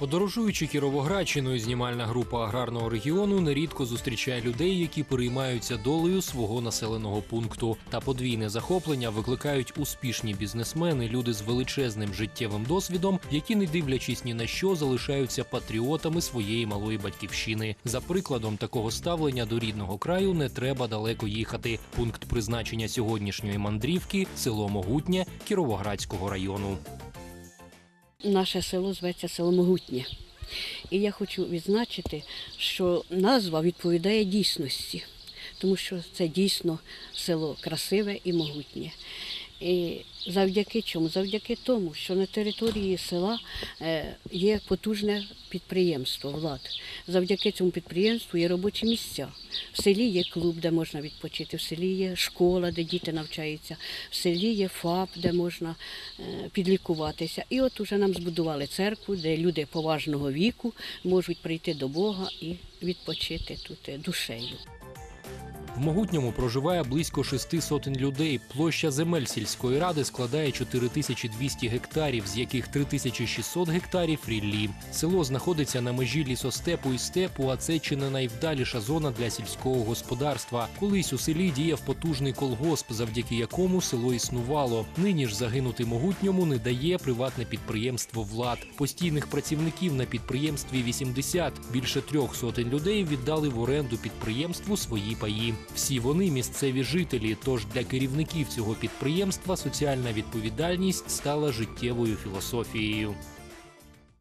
Подорожуючи Кіровоградщиною, знімальна група аграрного регіону нерідко зустрічає людей, які переймаються долею свого населеного пункту. Та подвійне захоплення викликають успішні бізнесмени, люди з величезним життєвим досвідом, які, не дивлячись ні на що, залишаються патріотами своєї малої батьківщини. За прикладом такого ставлення до рідного краю не треба далеко їхати. Пункт призначення сьогоднішньої мандрівки село Могутнє Кіровоградського району. Наше село зветься село Могутнє. І я хочу відзначити, що назва відповідає дійсності, тому що це дійсно село красиве і могутнє. І завдяки чому? Завдяки тому, що на території села е, є потужне підприємство влад. Завдяки цьому підприємству є робочі місця. В селі є клуб, де можна відпочити, в селі є школа, де діти навчаються, в селі є ФАП, де можна е, підлікуватися. І от уже нам збудували церкву, де люди поважного віку можуть прийти до Бога і відпочити тут е, душею. Могутньому проживає близько шести сотень людей. Площа земель сільської ради складає 4200 гектарів, з яких 3600 гектарів ріллі. Село знаходиться на межі лісостепу і степу, а це чи не найвдаліша зона для сільського господарства. Колись у селі діяв потужний колгосп, завдяки якому село існувало. Нині ж загинути могутньому не дає приватне підприємство влад. Постійних працівників на підприємстві 80. Більше трьох сотень людей віддали в оренду підприємству свої паї. Всі вони місцеві жителі. Тож для керівників цього підприємства соціальна відповідальність стала життєвою філософією.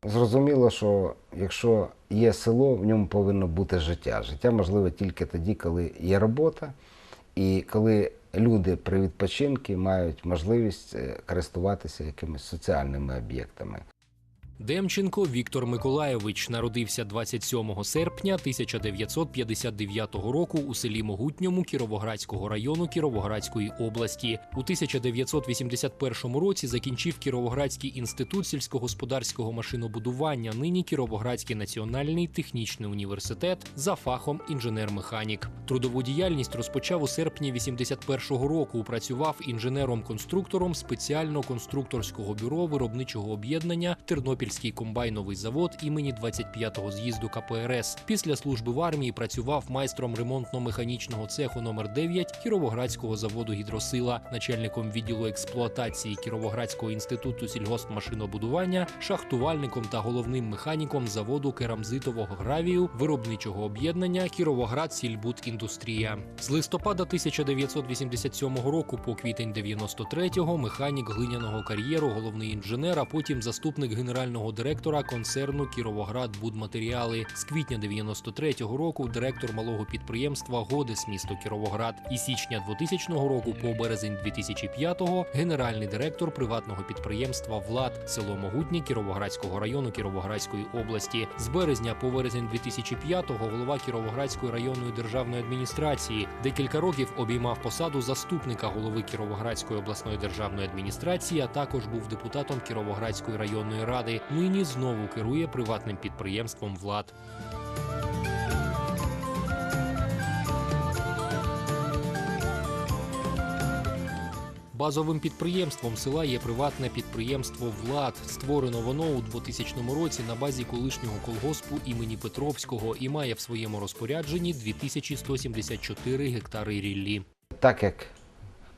Зрозуміло, що якщо є село, в ньому повинно бути життя. Життя можливе тільки тоді, коли є робота, і коли люди при відпочинку мають можливість е, користуватися якимись соціальними об'єктами. Демченко Віктор Миколайович народився 27 серпня 1959 року у селі Могутньому Кіровоградського району Кіровоградської області. У 1981 році закінчив Кіровоградський інститут сільськогосподарського машинобудування, нині Кіровоградський національний технічний університет за фахом інженер-механік. Трудову діяльність розпочав у серпні 81 року. Працював інженером-конструктором спеціального конструкторського бюро виробничого об'єднання Тернопільський комбайновий завод імені 25-го з'їзду КПРС. Після служби в армії працював майстром ремонтно-механічного цеху номер 9 Кіровоградського заводу Гідросила, начальником відділу експлуатації Кіровоградського інституту сільгоспмашинобудування, шахтувальником та головним механіком заводу керамзитового гравію виробничого об'єднання Кіровоград Сільбудіндустрія. З листопада 1987 року по квітень 93-го механік глиняного кар'єру, головний інженер, а потім заступник генерального директора концерну Кіровоград Будматеріали. З квітня 93-го року директор малого підприємства Годес місто Кіровоград. І січня 2000 року по березень 2005-го генеральний директор приватного підприємства Влад село Могутнє Кіровоградського району Кіровоградської області. З березня по вересень 2005-го голова Кіровоградської районної державної адміністрації. Декілька років обіймав посаду заступника голови Кіровоградської обласної державної адміністрації, а також був депутатом Кіровоградської районної ради. Нині знову керує приватним підприємством Влад. Базовим підприємством села є приватне підприємство Влад. Створено воно у 2000 році на базі колишнього колгоспу імені Петровського і має в своєму розпорядженні 2174 гектари ріллі. Так як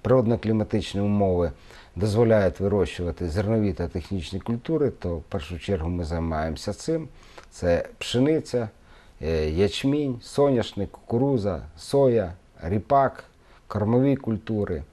природно-кліматичні умови дозволяють вирощувати зернові та технічні культури, то в першу чергу ми займаємося цим. Це пшениця, е, ячмінь, соняшник, кукуруза, соя, ріпак, кормові культури.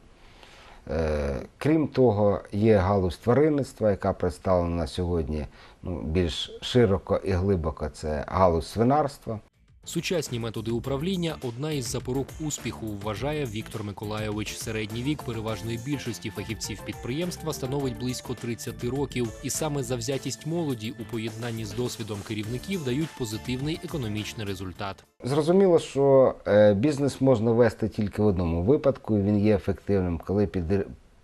Е, Крім того, є галузь тваринництва, яка представлена сьогодні ну, більш широко і глибоко. Це галузь свинарства. Сучасні методи управління одна із запорук успіху, вважає Віктор Миколайович. Середній вік переважної більшості фахівців підприємства становить близько 30 років, і саме завзятість молоді у поєднанні з досвідом керівників дають позитивний економічний результат. Зрозуміло, що е, бізнес можна вести тільки в одному випадку. Він є ефективним, коли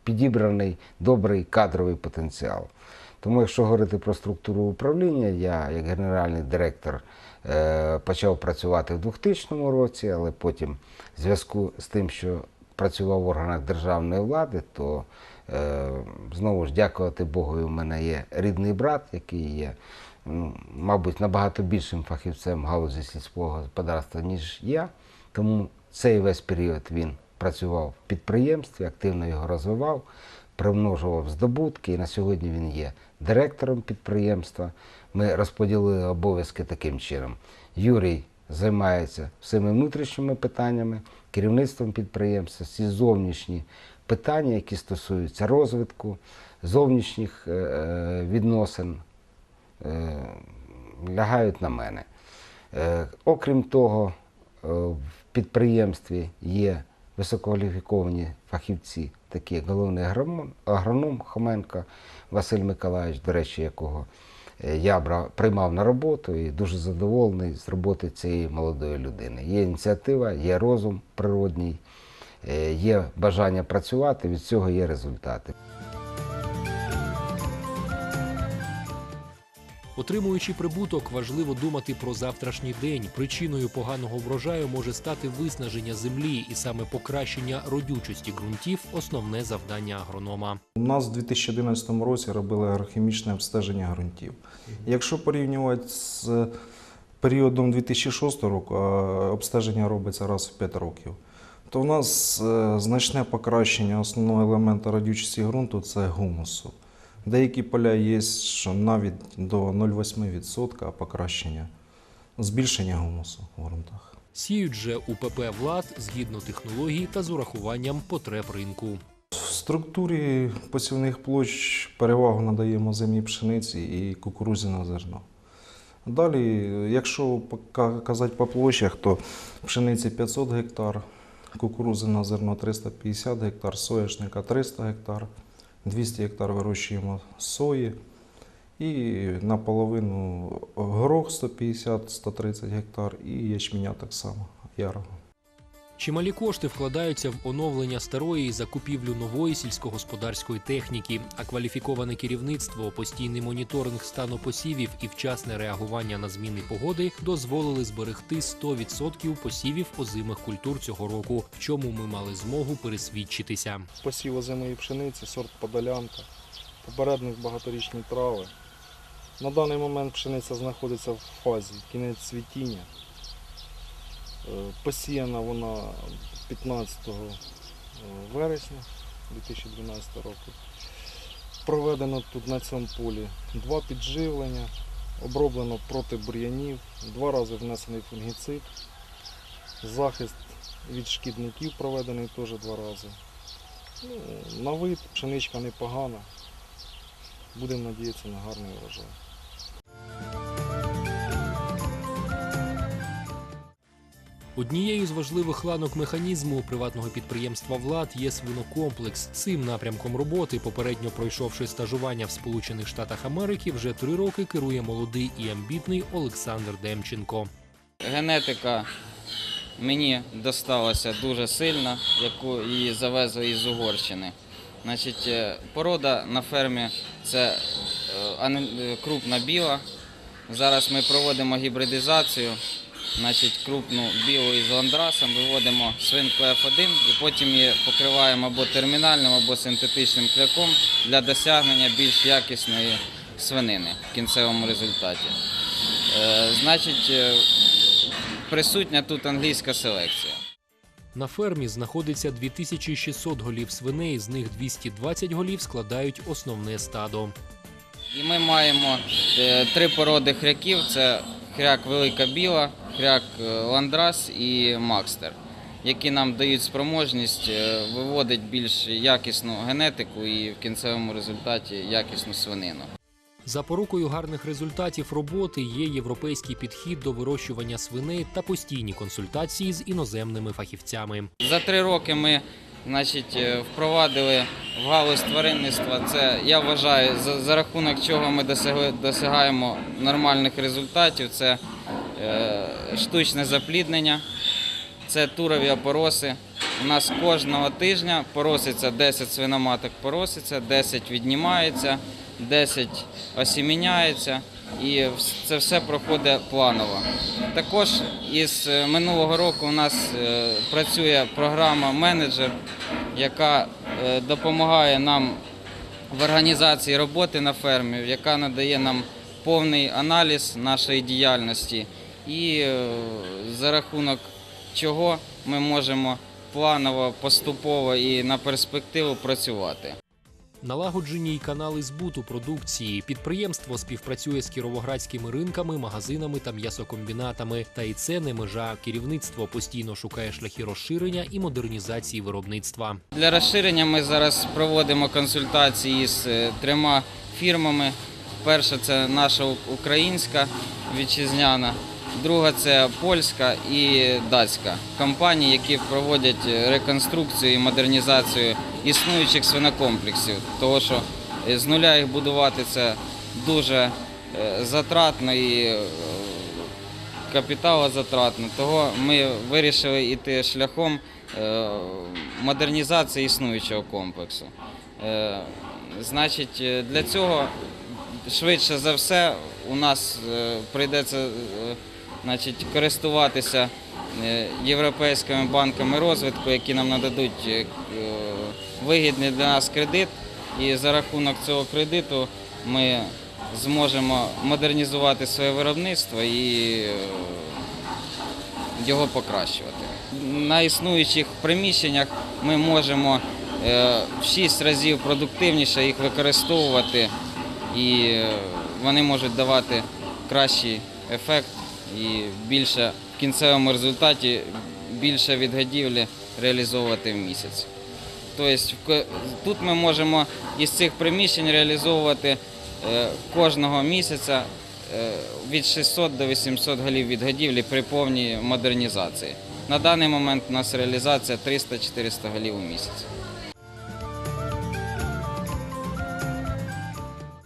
підібраний добрий кадровий потенціал. Тому, якщо говорити про структуру управління, я як генеральний директор е, почав працювати в 2000 році, але потім, в зв'язку з тим, що працював в органах державної влади, то е, знову ж дякувати Богу, у мене є рідний брат, який є мабуть, набагато більшим фахівцем галузі сільського господарства, ніж я. Тому цей весь період він працював в підприємстві, активно його розвивав, примножував здобутки, і на сьогодні він є директором підприємства. Ми розподілили обов'язки таким чином. Юрій займається всіми внутрішніми питаннями, керівництвом підприємства, всі зовнішні питання, які стосуються розвитку, зовнішніх е, е, відносин, е, лягають на мене. Окрім того, в підприємстві є висококваліфіковані фахівці, такі головний агроном, агроном Хоменко Василь Миколаївич, до речі, якого е, я приймав на роботу і дуже задоволений з роботи цієї молодої людини. Є ініціатива, є розум природній, е, є бажання працювати, від цього є результати. Отримуючи прибуток, важливо думати про завтрашній день. Причиною поганого врожаю може стати виснаження землі, і саме покращення родючості ґрунтів основне завдання агронома. У нас у 2011 році робили агрохімічне обстеження ґрунтів. Якщо порівнювати з періодом 2006 року, обстеження робиться раз в 5 років, то у нас е, значне покращення основного елемента родючості ґрунту це гумусу. Деякі поля є, що навіть до 0,8% покращення, збільшення гумусу в ґрунтах. Сіють же УПП влад згідно технологій та з урахуванням потреб ринку. В структурі посівних площ перевагу надаємо землі пшениці і кукурузі на зерно. Далі, якщо казати по площах, то пшениці 500 гектар, кукурузи на зерно 350 гектар, соняшника 300 гектар, 200 гектар вирощуємо сої і наполовину горох 150-130 гектар і ячменя так само, ярого. Чималі кошти вкладаються в оновлення старої і закупівлю нової сільськогосподарської техніки, а кваліфіковане керівництво, постійний моніторинг стану посівів і вчасне реагування на зміни погоди дозволили зберегти 100% посівів озимих культур цього року, в чому ми мали змогу пересвідчитися. посів озимої пшениці, сорт подолянка, попередник багаторічні трави. На даний момент пшениця знаходиться в фазі кінець цвітіння. Е, Посіяна вона 15 вересня 2012 року. Проведено тут на цьому полі два підживлення, оброблено проти бур'янів, два рази внесений фунгіцид, захист від шкідників проведений теж два рази. Ну, на вид пшеничка непогана. Будемо надіятися на гарний урожай. Однією з важливих ланок механізму приватного підприємства влад є свинокомплекс. Цим напрямком роботи, попередньо пройшовши стажування в Сполучених Штатах Америки, вже три роки керує молодий і амбітний Олександр Демченко. Генетика мені досталася дуже сильно, яку її завезли із Угорщини. Значить, е, порода на фермі це е, е, крупна біла. Зараз ми проводимо гібридизацію. Значить, крупну білу із ландрасом виводимо свинку F1 і потім її покриваємо або термінальним, або синтетичним кляком для досягнення більш якісної свинини в кінцевому результаті. Е, Значить, е, присутня тут англійська селекція. На фермі знаходиться 2600 голів свиней, з них 220 голів складають основне стадо. І ми маємо е, три породи хряків: це хряк Велика Біла, хряк е, Ландрас і Макстер, які нам дають спроможність е, виводити більш якісну генетику і в кінцевому результаті якісну свинину. Запорукою гарних результатів роботи є європейський підхід до вирощування свиней та постійні консультації з іноземними фахівцями. За три роки ми значить, е, впровадили в галузь тваринництва. Це я вважаю, за, за рахунок чого ми досягаємо нормальних результатів. Це е, штучне запліднення, це турові опороси. У нас кожного тижня пороситься 10 свиноматок пороситься, 10 віднімається, 10 осіміняється. І це все проходить планово. Також із е, минулого року у нас е, працює програма менеджер, яка е, допомагає нам в організації роботи на фермі, яка надає нам повний аналіз нашої діяльності і за рахунок чого ми можемо планово, поступово і на перспективу працювати. Налагоджені й канали збуту продукції. Підприємство співпрацює з кіровоградськими ринками, магазинами та м'ясокомбінатами. Та і це не межа. Керівництво постійно шукає шляхи розширення і модернізації виробництва. Для розширення ми зараз проводимо консультації з е, трьома фірмами. Перша це наша українська вітчизняна, друга це польська і датська компанії, які проводять реконструкцію і модернізацію існуючих свинокомплексів. Тому що е, з нуля їх будувати це дуже е, затратно і е, капіталозатратно. Того ми вирішили йти шляхом е, модернізації існуючого комплексу. Е, Значить, е, для цього швидше за все у нас е, прийдеться е, значить, користуватися е, європейськими банками розвитку, які нам нададуть е, вигідний для нас кредит. І за рахунок цього кредиту ми зможемо модернізувати своє виробництво і е, його покращувати. На існуючих приміщеннях ми можемо в 6 разів продуктивніше їх використовувати, і вони можуть давати кращий ефект і більше в кінцевому результаті більше відгодівлі реалізовувати в місяць. Тобто тут ми можемо із цих приміщень реалізовувати е, кожного місяця е, від 600 до 800 голів відгодівлі при повній модернізації. На даний момент у нас реалізація 300-400 голів у місяць.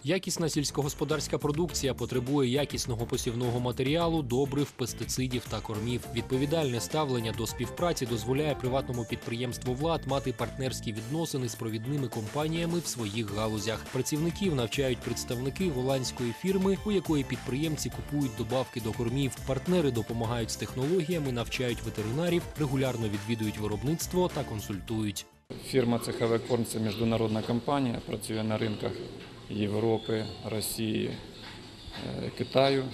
Якісна сільськогосподарська продукція потребує якісного посівного матеріалу, добрив, пестицидів та кормів. Відповідальне ставлення до співпраці дозволяє приватному підприємству влад мати партнерські відносини з провідними компаніями в своїх галузях. Працівників навчають представники голландської фірми, у якої підприємці купують добавки до кормів. Партнери допомагають з технологіями, навчають ветеринарів, регулярно відвідують виробництво та консультують. Фірма Цехове Корм це міжнародна компанія, працює на ринках Європи, Росії, е, Китаю.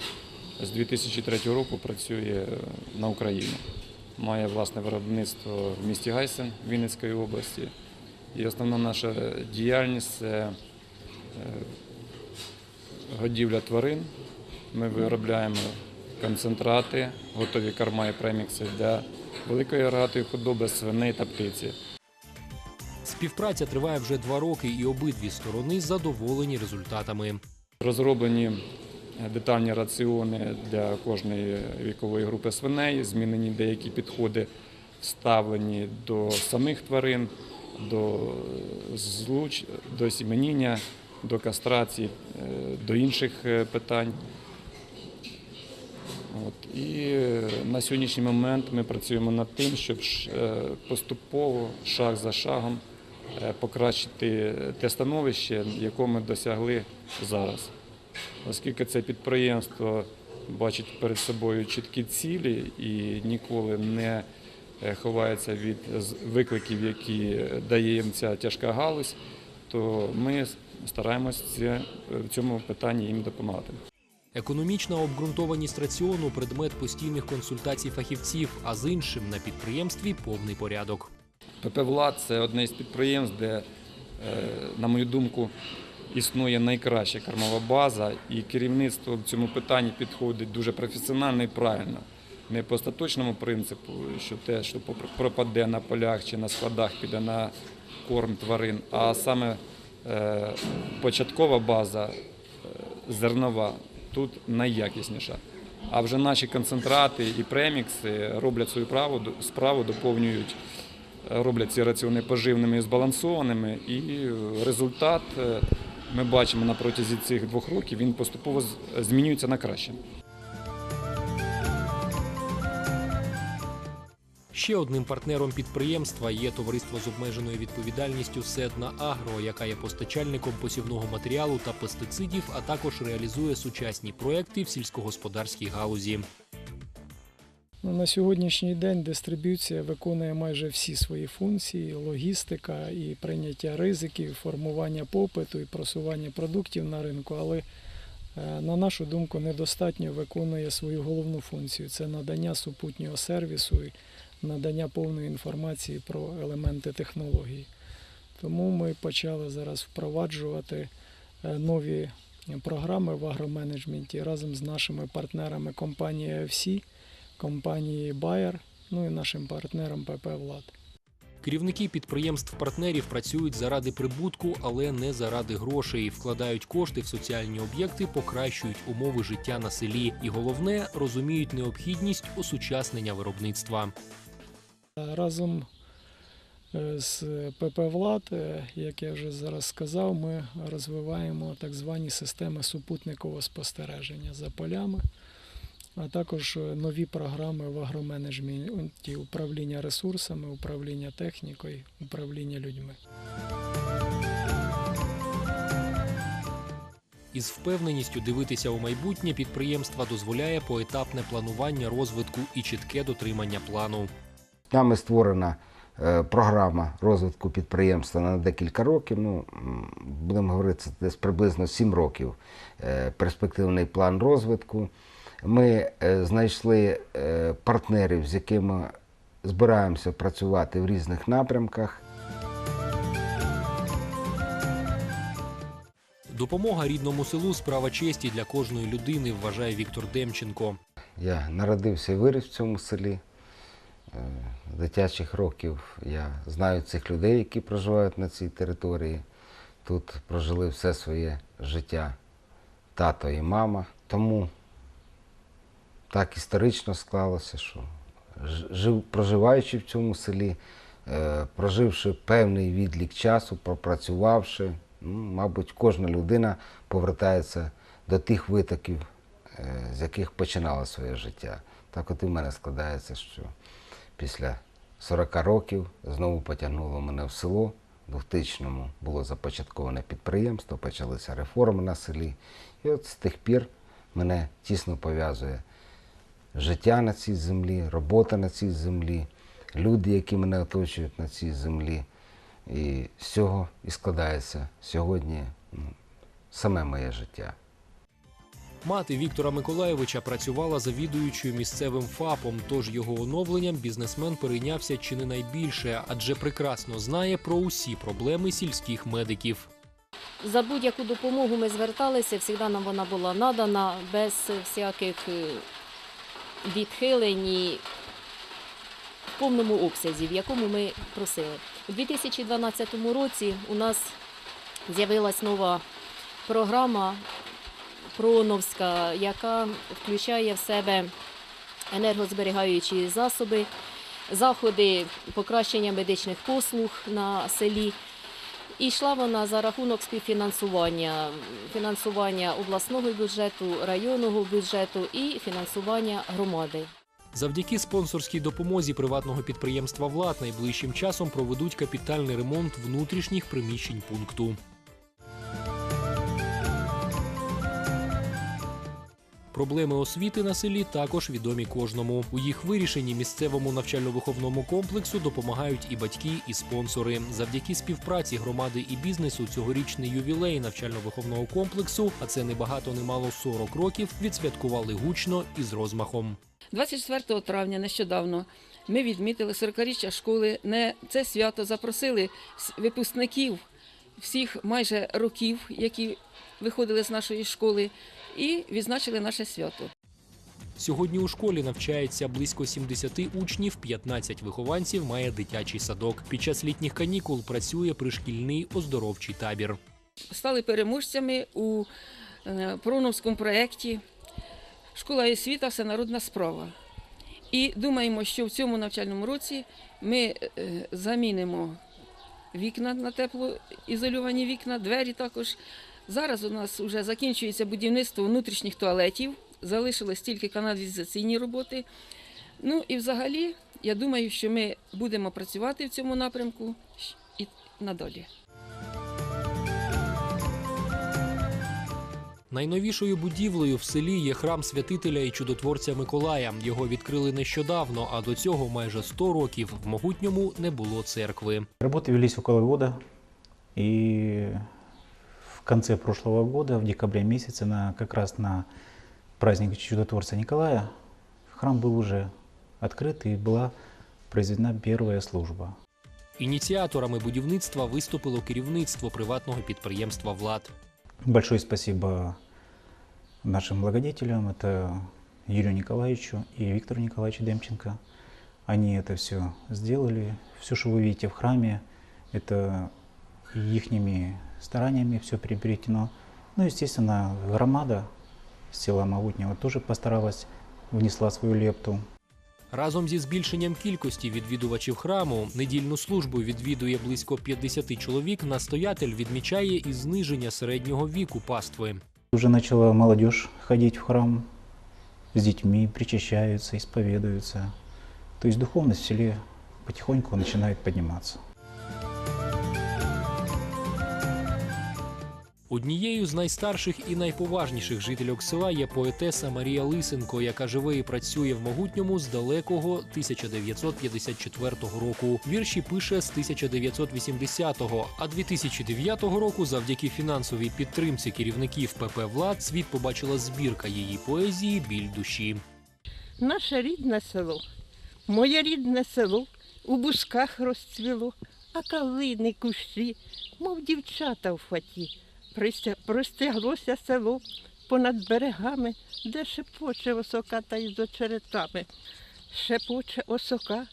З 2003 року працює на Україну. Має власне виробництво в місті Гайсен Вінницької області. І основна наша діяльність це е, годівля тварин. Ми виробляємо концентрати, готові корма і премікси для великої рогатої худоби, свиней та птиці. Співпраця триває вже два роки, і обидві сторони задоволені результатами. Розроблені детальні раціони для кожної вікової групи свиней, змінені деякі підходи, вставлені до самих тварин, до злуч, до сіменіння, до кастрації, е, до інших е, питань. От. І е, на сьогоднішній момент ми працюємо над тим, щоб е, поступово, шаг за шагом, е, покращити те становище, якого ми досягли зараз. Оскільки це підприємство бачить перед собою чіткі цілі і ніколи не е, ховається від викликів, які дає їм ця тяжка галузь, то ми стараємось це- в цьому питанні їм допомагати. Економічна обґрунтованість раціону предмет постійних консультацій фахівців, а з іншим на підприємстві повний порядок. ПП «Влад» – це одне з підприємств, де, е, на мою думку, існує найкраща кормова база, і керівництво в цьому питанні підходить дуже професіонально і правильно. Не по остаточному принципу, що те, що пропаде на полях чи на складах, піде на корм тварин, а саме е, початкова база е, зернова тут найякісніша. А вже наші концентрати і премікси роблять свою праву, справу, доповнюють, роблять ці раціони поживними і збалансованими. І е, результат е, ми бачимо на протязі цих двох років, він поступово змінюється на краще. Ще одним партнером підприємства є товариство з обмеженою відповідальністю Седна Агро, яка є постачальником посівного матеріалу та пестицидів, а також реалізує сучасні проекти в сільськогосподарській галузі. Ну, На сьогоднішній день дистриб'юція виконує майже всі свої функції: логістика і прийняття ризиків, формування попиту і просування продуктів на ринку. Але е, на нашу думку, недостатньо виконує свою головну функцію це надання супутнього сервісу і надання повної інформації про елементи технології. Тому ми почали зараз впроваджувати е, нові програми в агроменеджменті разом з нашими партнерами компанії FC, компанії Bayer, ну і нашим партнером ПП Влад. Керівники підприємств-партнерів працюють заради прибутку, але не заради грошей. Вкладають кошти в соціальні об'єкти, покращують умови життя на селі. І головне розуміють необхідність осучаснення виробництва. Разом е, з ПП Влад, е, як я вже зараз сказав, ми розвиваємо так звані системи супутникового спостереження за полями, а також е, нові програми в агроменеджменті управління ресурсами, управління технікою, управління людьми. Із впевненістю дивитися у майбутнє підприємства дозволяє поетапне планування розвитку і чітке дотримання плану. Нами створена е, програма розвитку підприємства на декілька років. Ну, будемо говорити, це десь приблизно 7 років. е, Перспективний план розвитку. Ми е, знайшли е, партнерів, з якими збираємося працювати в різних напрямках. Допомога рідному селу справа честі для кожної людини, вважає Віктор Демченко. Я народився і виріс в цьому селі. Е, З дитячих років я знаю цих людей, які проживають на цій території. Тут прожили все своє життя тато і мама. Тому так історично склалося, що жив, проживаючи в цьому селі, е, проживши певний відлік часу, пропрацювавши, ну, мабуть, кожна людина повертається до тих витоків, е, з яких починала своє життя. Так от і в мене складається, що після 40 років знову потягнуло мене в село. У 2000-му було започатковане підприємство, почалися реформи на селі. І от з тих пір мене тісно пов'язує життя на цій землі, робота на цій землі, люди, які мене оточують на цій землі. І з цього і складається сьогодні ну, саме моє життя. Мати Віктора Миколаєвича працювала завідуючою місцевим ФАПом, тож його оновленням бізнесмен перейнявся чи не найбільше, адже прекрасно знає про усі проблеми сільських медиків. За будь-яку допомогу ми зверталися, завжди нам вона була надана без всяких е, відхилень і в повному обсязі, в якому ми просили. У 2012 році у нас з'явилась нова програма Проновська, яка включає в себе енергозберігаючі засоби, заходи покращення медичних послуг на селі. І йшла вона за рахунок співфінансування, фінансування обласного бюджету, районного бюджету і фінансування громади. Завдяки спонсорській допомозі приватного підприємства влад найближчим часом проведуть капітальний ремонт внутрішніх приміщень пункту. Проблеми освіти на селі також відомі кожному. У їх вирішенні місцевому навчально-виховному комплексу допомагають і батьки, і спонсори. Завдяки співпраці громади і бізнесу цьогорічний ювілей навчально-виховного комплексу, а це не багато не мало 40 років, відсвяткували гучно і з розмахом. 24 травня нещодавно ми відмітили 40-річчя школи. На це свято запросили випускників всіх майже років, які виходили з нашої школи, і відзначили наше свято. Сьогодні у школі навчається близько 70 учнів, 15 вихованців має дитячий садок. Під час літніх канікул працює пришкільний оздоровчий табір. Стали переможцями у е, проновському проєкті Школа і освіта всенародна справа. І думаємо, що в цьому навчальному році ми е, замінимо вікна на теплоізольовані вікна, двері також. Зараз у нас вже закінчується будівництво внутрішніх туалетів, залишилось тільки каналізаційні роботи. Ну і взагалі, я думаю, що ми будемо працювати в цьому напрямку і надалі. Найновішою будівлею в селі є храм святителя і чудотворця Миколая. Його відкрили нещодавно, а до цього майже 100 років в могутньому не було церкви. Работы велись около года, и в конце прошлого года, в декабре месяце, на, как раз на праздник чудотворца Николая, храм был уже открыт и была произведена первая служба. Ініціаторами будівництва виступило керівництво приватного підприємства Влад. Большое спасибо нашим благодетелям, это Юрию Николаевичу и Виктору Николаевичу Демченко. Они это все сделали. Все, что вы видите в храме, это ихними стараниями все приобретено. Ну, естественно, громада села Могутнего тоже постаралась, внесла свою лепту. Разом зі збільшенням кількості відвідувачів храму недільну службу відвідує близько 50 чоловік. Настоятель відмічає і зниження середнього віку пастви. Уже начала молодежь ходить в храм с детьми, причащаются, исповедуются. То есть духовность в селе потихоньку начинает подниматься. Однією з найстарших і найповажніших жительок села є поетеса Марія Лисенко, яка живе і працює в могутньому з далекого 1954 року. Вірші пише з 1980-го, а 2009 року, завдяки фінансовій підтримці керівників ПП Влад, світ побачила збірка її поезії Біль душі. Наше рідне село, моє рідне село, у бусках розцвіло, а калини кущі, мов дівчата в фаті. Простяглося село понад берегами, де шепоче осока та із очеретами. Шепоче осока,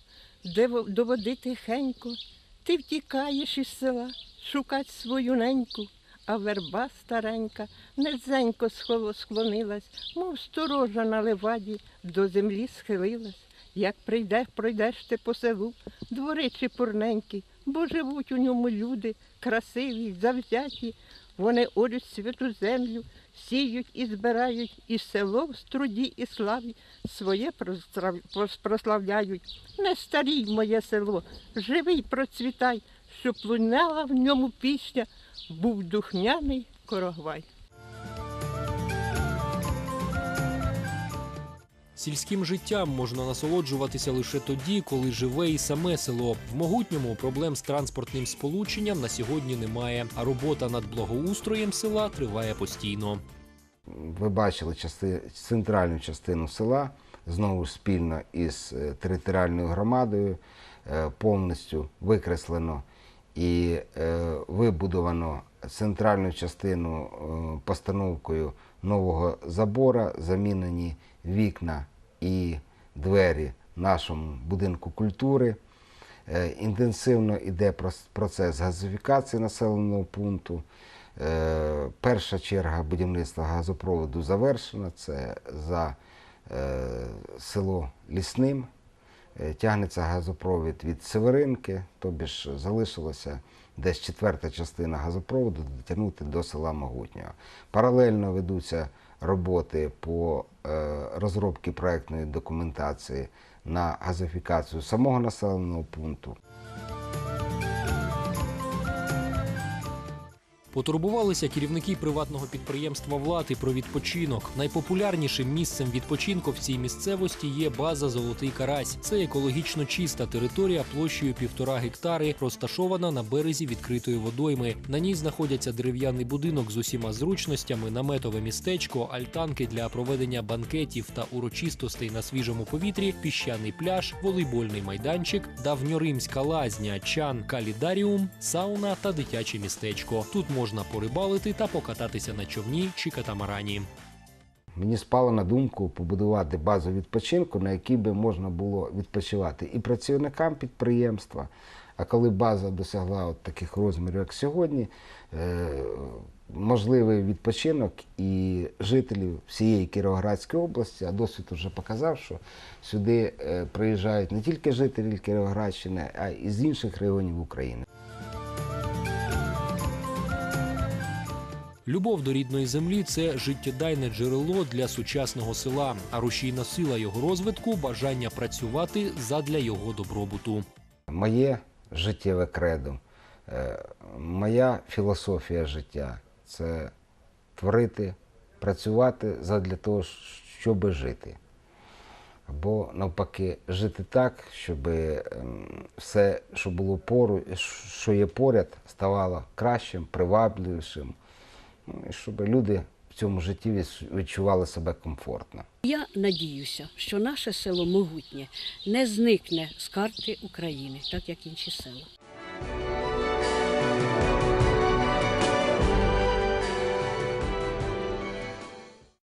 де до води тихенько, ти втікаєш із села, шукать свою неньку, а верба старенька низенько склонилась, мов сторожа на леваді, до землі схилилась. Як прийдеш, пройдеш ти по селу, двори чепурненькі, бо живуть у ньому люди, красиві, завзяті. Вони орють святу землю, сіють і збирають, і село в струді і славі своє прославляють. Не старій моє село, живий процвітай, щоб лунала в ньому пісня, був духняний корогвай. Сільським життям можна насолоджуватися лише тоді, коли живе і саме село. В могутньому проблем з транспортним сполученням на сьогодні немає, а робота над благоустроєм села триває постійно. Ви бачили части, центральну частину села, знову спільно із е, територіальною громадою, е, повністю викреслено і е, вибудовано центральну частину постановкою нового забора, замінені вікна і двері нашому будинку культури. Е, Інтенсивно йде процес газифікації населеного пункту. Е, Перша черга будівництва газопроводу завершена. Це за е, село Лісним. Тягнеться газопровід від Северинки, тобі ж залишилося десь четверта частина газопроводу дотягнути до села Могутнього. Паралельно ведуться роботи по е, розробці проектної документації на газифікацію самого населеного пункту. Потурбувалися керівники приватного підприємства влади про відпочинок. Найпопулярнішим місцем відпочинку в цій місцевості є база Золотий Карась. Це екологічно чиста територія площею півтора гектари, розташована на березі відкритої водойми. На ній знаходяться дерев'яний будинок з усіма зручностями, наметове містечко, альтанки для проведення банкетів та урочистостей на свіжому повітрі, піщаний пляж, волейбольний майданчик, давньоримська лазня, чан, калідаріум, сауна та дитяче містечко. Тут можна порибалити та покататися на човні чи катамарані. Мені спало на думку побудувати базу відпочинку, на якій би можна було відпочивати і працівникам підприємства. А коли база досягла от таких розмірів, як сьогодні, е, можливий відпочинок і жителів всієї Кіровоградської області, а досвід вже показав, що сюди е, приїжджають не тільки жителі Кіровоградщини, а й з інших регіонів України. Любов до рідної землі це життєдайне джерело для сучасного села, а рушійна сила його розвитку бажання працювати задля його добробуту. Моє життєве кредо, е, моя філософія життя це творити, працювати задля того, щоб жити. Або навпаки, жити так, щоб все, що було поруч, що є поряд, ставало кращим, привабливішим ну, і щоб люди в цьому житті відчували себе комфортно. Я надіюся, що наше село могутнє не зникне з карти України, так як інші села.